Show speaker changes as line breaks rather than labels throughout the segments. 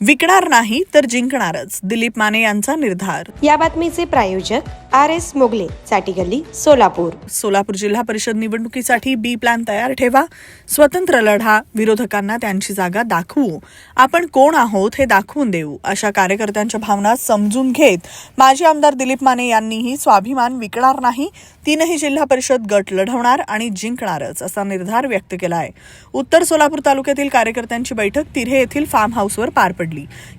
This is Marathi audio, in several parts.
विकणार नाही तर जिंकणारच दिलीप माने यांचा निर्धार.
या बातमीचे प्रायोजक आर एस मोगले चाटी गल्ली सोलापूर.
सोलापूर जिल्हा परिषद निवडणुकीसाठी बी प्लॅन तयार ठेवा. स्वतंत्र लढा विरोधकांना त्यांची जागा दाखवू. आपण कोण आहोत हे दाखवून देऊ अशा कार्यकर्त्यांच्या भावना समजून घेत. माजी आमदार दिलीप माने यांनीही स्वाभिमान विकणार नाही. तीनही जिल्हा परिषद गट लढवणार आणि जिंकणारच असा निर्धार व्यक्त केला आहे उत्तर सोलापूर तालुक्यातील कार्यकर्त्यांची बैठक तिऱ्हे येथील फार्म हाऊसवर पार पडली.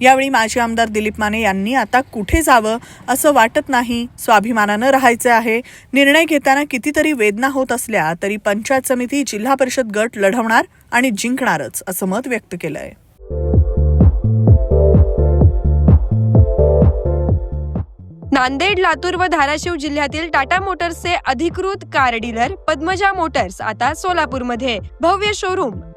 यावेळी माजी आमदार दिलीप माने यांनी आता कुठे जावं असं वाटत नाही. स्वाभिमानानं राहायचं आहे. निर्णय घेताना कितीतरी वेदना होत असल्या तरी पंचायत समिती जिल्हा परिषद गट लढवणार आणि जिंकणारच असं मत व्यक्त केलंय.
नांदेड लातूर व धाराशिव जिल्ह्यातील टाटा मोटर्सचे अधिकृत कार डीलर पद्मजा मोटर्स आता सोलापूरमध्ये. भव्य शोरूम.